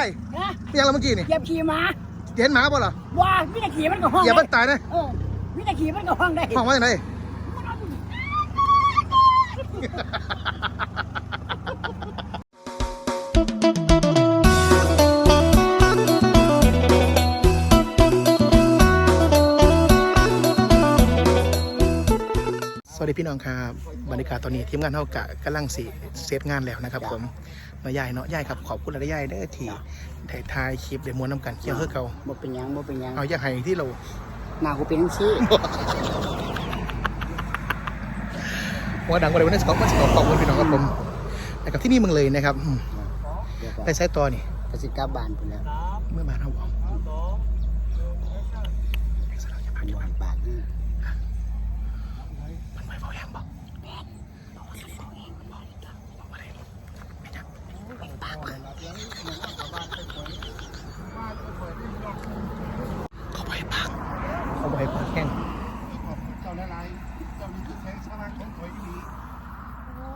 ายนะมีอย่างไรเมื่อกี้นี่เหยียบขี่หมาเห็นหมาป่ะเหรอว่าวินาทีมันก็ห้องอย่าได้มันตายนะเออวินาทีมันก็ห้องได้ห้องไว้ไหนสวัสดีพี่น้องครับบรรยากาศตอนนี้ทีมงานเท่ากะกำลังสิเซตงานแล้วนะครับผม มาย่ายเนาะย่ายครับขอบคุณและย่ายเด้อที่ได้ถ่ายคลิปได้ม้วนน้ำกันเกี่ยวเพื่อเก่าบ่เป็นหยังบ่เป็นหยังเอาอย่าให้ที่เรา หน้ากูเป็นจังซี่หัวดังกว่าเลยวันนี้สกอตมาสกอตขอบคุณพี่น้องครับผมแต่กับที่นี่เมึงเลยนะครับอืมเดี๋ยวก่อนไปใช้ตัวนี่กสิกลับบ้านพุ่นแล้ว เมื่อบานเขาบอกพันวันปากนี่ มันไม่เบาแรงบอกบอกอีหลีบอกบอกอะไรไม่จับปากเลยเขาไปปากเขาไปปากแห้ง เจ้าละลายเจ้านี่คือ แสงสว่างของข่อยอีหลีโอ้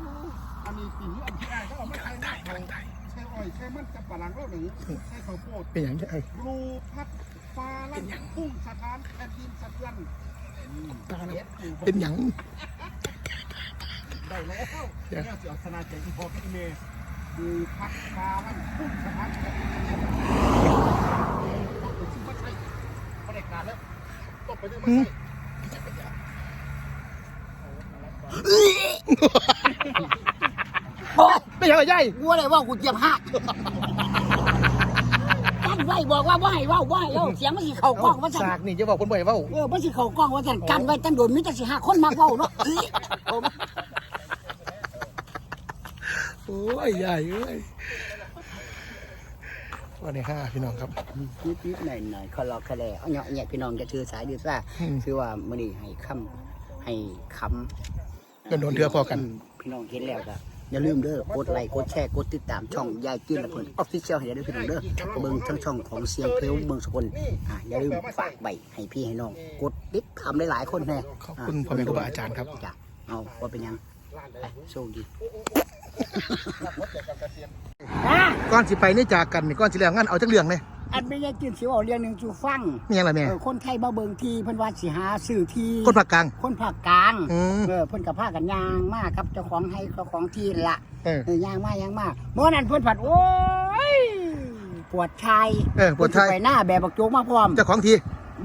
อันนี้สิ่งที่อันที่ได้เขาเอามาใช้กำลังไทยกำลังไทยใช้อ้อยใช้มันกับปลาหลังเราหนึ่งใช้ข้าวโพดเป็นอย่างไรปลูกพัดฟ้าลั่นพุ่งสถานแผ่นดินสะเทือนตาเป็นอย่างได้แล้วเนี่ยสิเอาสนาใจอีพอพี่เมย์ดูพัดฟ้าลั่นพุ่งสถานแผ่นดินสะเทือนไม่ใช่ไม่ได้การแล้วต้องไปด้วยไม่ใช่ โอ้ยเป็นอย่างไรย่ายกูอะไรว่ากูเจ็บหักกันไว้บอกว่าว่าให้เว้าว่าให้เว้าเสียงมันสิเข้ากล้องว่าซั่นสากนี่จะบอกคนบ่อยเว่าเออมันสิเข้ากล้องว่าซั่นกันไว้ตั้งโดนมีแต่สิหาคนมาเว้าเนาะเอ้ยเอามาโอ้ยใหญ่เอ้ยวันนี้ห้าพี่น้องครับ นิดๆหน่อยๆขอรอคะแลเอาเนาะเนี่ยพี่น้องจะถือสายดือซ่าอืมคือว่ามื้อนี้ให้คำให้คำ โดนโดนเทือพอกัน พี่น้องเห็นแล้วก็อย่าลืมเด้อกดไลค์กดแชร์กดติดตามช่องยายจื้นและเพิ่นออฟฟิเชียลให้ได้ด้วยพี่น้องเด้อเบิ่งทั้งช่องของเสียงเพลวเมืองสกลอะอย่าลืมฝากใบให้พี่ให้น้อง กดติดตามหลายๆคนแน่ขอบคุณพ่อแม่ครูบาอาจารย์ครับจ้ะเอาว่าเป็นยังไปโชคดีก่อนสิไปนี่จากกันนี่ก่อนสิแล้วงั้นเอาจักเรื่องเลย อันไม่ได้จื้นสิเอาเรื่องหนึงสู่ฟังมีอะไรแม่เออคนไทยมาเบิ่งที่เพิ่นว่าสิหาซื้อที่คนภาคกลาง คนภาคกลางอืม เออเพิ่นกับพากันย่างมากครับเจ้าของให้เจ้าของที่ละเออ เออย่างมากย่างมากเมื่อนั้นเพิ่นผัดโอ้ยปวดชายเออปวดชาย เพิ่นสิไปหน้าแบบบักโจกมาพร้อม เจ้าของที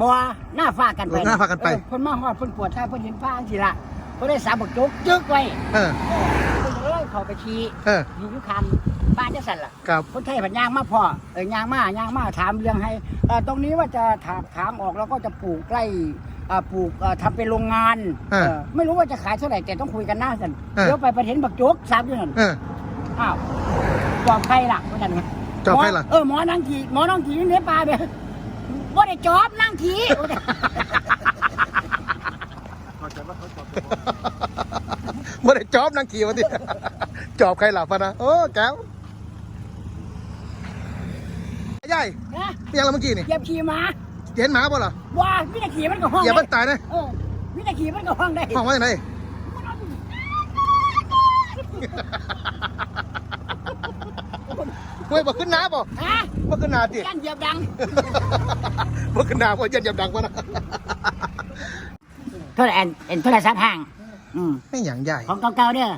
บ่หน้าฟากันไปเออหน้าฟากันไป เออเพิ่นมาฮอดเพิ่นปวดชายเพิ่นเห็นผ้าสิละเพิ่นได้สาบักโจกจึกไว้เออ เออ เพิ่นก็เลยเข้าไปชี้เอออยู่อยู่คันบ้านจังซั่นล่ะกับ คนไทยผัดย่างมาพ่อเออย่างมาย่างมาถามเรื่องให้เอ่อตรงนี้ว่าจะถามถามออกแล้วก็จะปลูกใกล้อ่าปลูกเอ่อทำเป็นโรงงานเออเออไม่รู้ว่าจะขายเท่าไหร่แต่ต้องคุยกันหน้าสันเออ เดี๋ยวไปประเทศบักโจ๊กสามเดือนเออ อ้าวจอบใครล่ะว่ากันไงจอบใครล่ะ หมเออหมอนั่งขี่หมอนั่งขี่อยู่ในป่าเด้อว่าได้จอบนั่ง ขี่บ่ได้จอบนางขี่วันที่จอบใครหลับปะนะโอ้แก้วใหญ่นะมีอย่างไรเมื่อกี้นี่เหยียบขี่หมาเห็นหมาป่ะเหรอว่าวินาทีมันก็ห้องอย่ามันได้ตายนะเออวินาทีมันก็ห้องได้ห้องไว้ไหนเฮ้ยบ่ขึ้นน้าบ่ฮะบ่ขึ้นน้าติกันเหยียบดังบ่ขึ้นน้าบ่ยันยับดังวะนะโทรแอนเอ็นโทรศัพท์ห่าง อืมไม่หยังใหญ่ ของเก่าๆเด้อ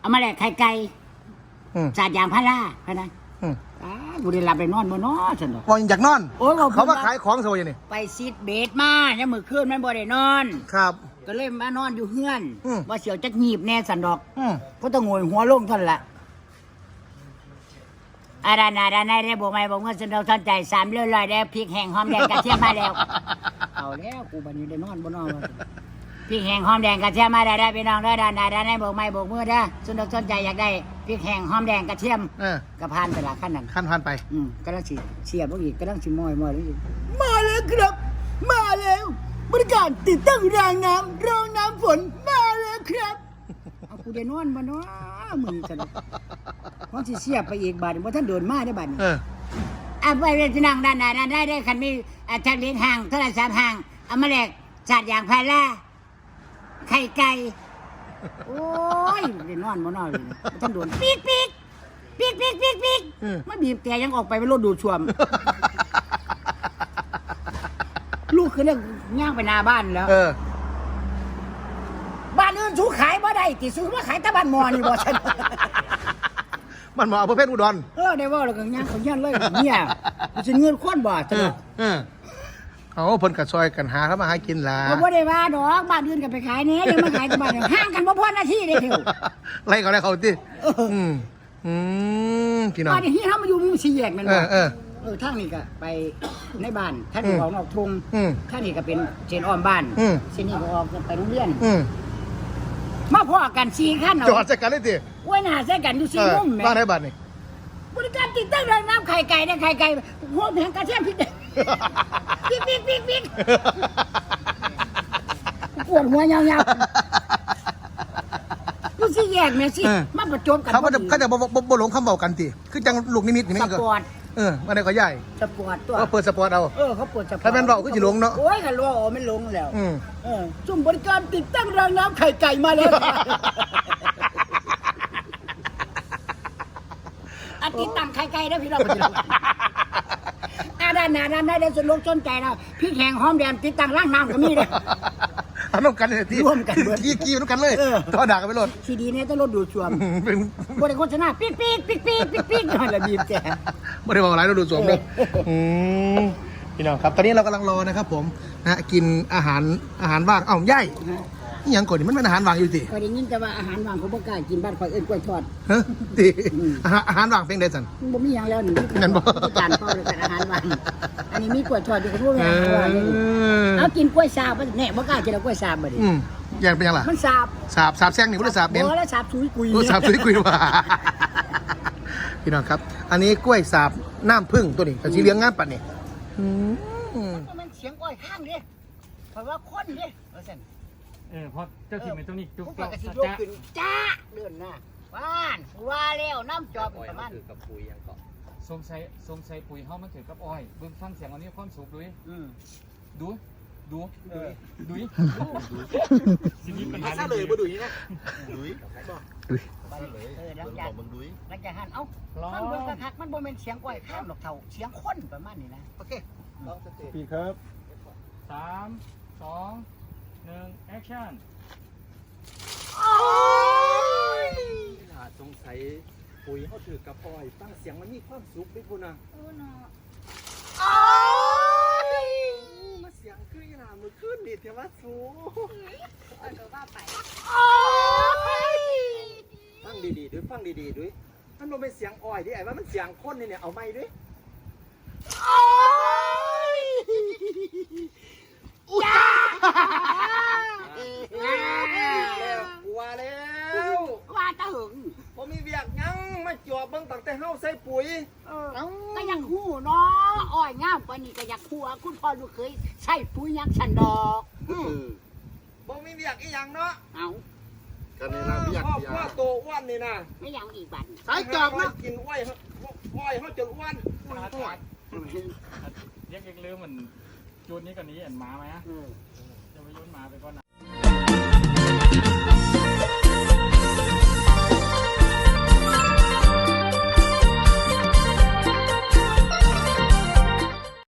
เอามาแลกไข่ไก่อืม สาดยางพาราพะนะอืมอ้าบุได้หลับได้นอนบ่นอฉันดอกบ่อยากนอน โอ้ยเขาเขามาขายของโซยนี่ไปซีดเบสมาเนี่ยมือคืนมันบ่ได้นอน ครับ ก็เลยมานอนอยู่เฮือนอืม ว่าเสียวจักหยีบแน่สันดอก อืมก็ต้องงวยหัวลงเท่านนละอารานาดานายได้บอกไม่บอกเงินสันดอกทันใจสามเรื่อยลอยได้พริกแห้งหอมแดงกระเทียมมาแล้ว เอาแล้วกูบันนี้ได้นอนบ่นอนวะ พริกแห้งหอมแดงกระเทียมมาได้ได้พี่น้องได้ดานนาดานายบอกไม่บอกมือได้อสันดอกสนใจอยากได้พริกแห้งหอมแดงกระเทียมเออกระพานไปละขั้นนั้นขั้นผ่านไป อืมกำลังสิเสียบอีกกำลังสิมอยมอยแล้วอีกมาแล้วครับ มาแล้วบริการติดตั้งรางน้ำรองน้ำฝนมาแล้วครับเอากูได้นอนมาเนาะมึงกันมันสิเสียบไปอีกบาทว่าท่านโดนมาได้อบาท เออ อะไปเรียนที่นั่งด้านหน้าด้านได้ได้คันมีอะชักเลี้ยงห่างโทรศัพท์ห่างเอามาแลกสาดยางพารา ไข่ไก่ โอ้ยได้นอนมานอนเลยบ่ท่านโดนปีกปีกปิ๊กปิ๊กปิ๊กปิ๊กอืมมาบีบแต่ยังออกไปเป็นรถดูดช่วม ลูกคือเรื่องย่างไปหน้าบ้านแล้ว เออ บ้านอื่นสู้ขายบ่ได้ติสู้มาขายแตะบ้านมอนี่บ่ฉัน มันมาเอาประเภทอุดรเออได้ว่าแล้วก็ย่างเขาเฮียนเลยเนี่ยมันสิเงินคนบ่เอจ้ะอเออ เอาเพิ่นกัซอยกันหาเข้ามาหากินล่ะก็บ่ได้ว่าดอกบ้านอื่นก็ไปขายแหน่ยังมาขายแต่บ้านเดียวห่างกันบ่พอหน้าที่เด้เถียวไล่เขาไล่เขาติเอออือืมอืมพี่น้องบ้านนี้เฮามาอยู่มุมสี่แยกแม่นเอบ่อเออ เออทางนี้ก็ไปในบ้านท่านอืมออกนอกทุ่งอืมท่างนี้ก็เป็นเชนอ้อมบ้านอืม เส้นนี้ก็ออกไปโรงเรียนอืมมาพอกันสี่ขั้นเอาจอดใส่กันเลยติไว้หน้าใส่กันอยู่เอสี่อมุมแหม่บ้านไหนบ้านนี่บริการติดตั้งรางน้ำไข่ไก่ได้ไข่ไก่โหแพงกระเทียมพริกแดง ปิ๊กปิ๊กปิ๊กปิ๊กปวดหัวยาวๆดูสิแยกแม่สิเออมาประจบกันเขาก็จะพอดีเขาจะบ่บ่บ่หลงคำบอกกันติคือจังลูกนิมิตนี่สแม่นก็ปอร์ตเออมาได้ก็ใหญ่สปอร์ตตัว ก็เปิดสปอร์ตเอา เออเขาเปิดสปอร์ตถ้าแม่นเว้าก็สิลงเนาะโอ้ยกันว่าโอ้ไม่ลงแล้ว อืม เออจุ่มบริการติดตั้งรางน้ำไข่ไก่มาแล้วอาติดตั้งไข่ไก่ได้พี่น้องพี่น้องอา ด้านหน้าด้านได้ได้สนลกสนใจนะพริกแห้งหอมแดงติดตั้งร่างน้ำก็มีเลย เอาน้ำกันเลยที่ร่วมกันเบิดที่กี้น้ำกันเลยเออ ต่อด่ากันไปโลดทีดีเนี่ยต้องรถดูดช่วมอืมเป็นบริโภคชนะปิ๊กปิ๊กปิ๊กปิ๊กปิ๊กปิ๊กนั่นแหละบีบแกไม่ได้บอกอะไรเราดูสวมเลยอืมพี่น้องครับ ตอนนี้เรากำลังรอนะครับผมนะฮะกินอาหารอาหารว่างเอ้าย่าย นี่ยังก่อนนี่มันเป็นอาหารว่างอยู่ติคอยได้ยินแต่ว่าอาหารว่างเขาบ่กล้ากินบ้านคอยเอิ้นกล้วยทอด ฮะติอืม อาหารอาหารว่างเป็นไงสัน บ่มีหยังแล้วนี่งั้นบ่มีจานเปล่าเลยกันอาหารว่างอันนี้มีกล้วยทอดอยู่กับพวกเออาหารว่างนี่อเอากินกล้วยสาบบ่แน่บ่กล้ากินเอากล้วยสาบบ่ดิอืมยังเป็นยังล่ะมันสาบสาบสาบแซงนี่ไม่ได้สาบเน้นบ่แล้วสาบชุยกุยโอ้สาบสวยคุยว่า พี่น้องครับ อันนี้กล้วยสาบน้ำผึ้งตัวนี้แต่สีเหลืองงามปัดนี่อืมมันเสียงอ้อยข้างดิเพราะว่าคนดิว่าซั่น เออเพราะเจ้าถิ่นเป็นตรงนี้จุกผู้เจ้าก็สิสัจยกจะขึ้นจ้าเดินหน้าบ้านว่าแล้วน้ำจอบประมาณสงสัยสงสัยปุ๋ยเฮามันถือกับอ้อยเบิ่งฟังเสียงอันนี้ความสุขดูดิอืมดูดูดูสิมีปัญหาซะเลยบ่ดุยนะดุยเออหลังจากมึงดุยหลังจากหันเอ้าร้อฟังเบิ่งคักๆมันบ่แม่นเสียงอ้อยข้ามหรอกเท่าเสียงคนประมาณนี้นะโอเคปีครับสามสอง หนึ่งแอคชั่นถ้าสงสัยปุ๋ยเขาถือกับอ้อยฟังเสียงมันมีความสุขด้วยพุ่นนะมาเสียงคือขนาดมือขึ้นนี่เทว่าสูฟังดีๆด้วยฟังดีๆด้วยมันบ่เป็นเสียงอ้อยดิไอ้ว่ามันเสียงคนนี่เนี่ยเอาไม่ด้วย แล้วกลัวแล้วว่าตะหึงผมมีเวียกหยังมาจอบเบิ่งตั้งแต่เฮาใส่ปุ๋ยเออก็ยังหู้เนาะอ้อยงามปานนี้ก็อยากหัวคุณพ่อลูกเคยใช้ปุ๋ยหยังฉันดอก อืมบ่มีเวียกอีหยังเนาะเอากันในเราเรียกพ่อเบียพ่อร์โตอ้วนนี่นะไม่ยังอีกบัดสายจอบนะกินอ้อยเฮาอ้อยเฮาจนอ้วนเรียกเรียกเรื่องมัน จูนนี้กันนี้อันหมาไหมอะเออจะไปโยนหมาไปก่อนนะ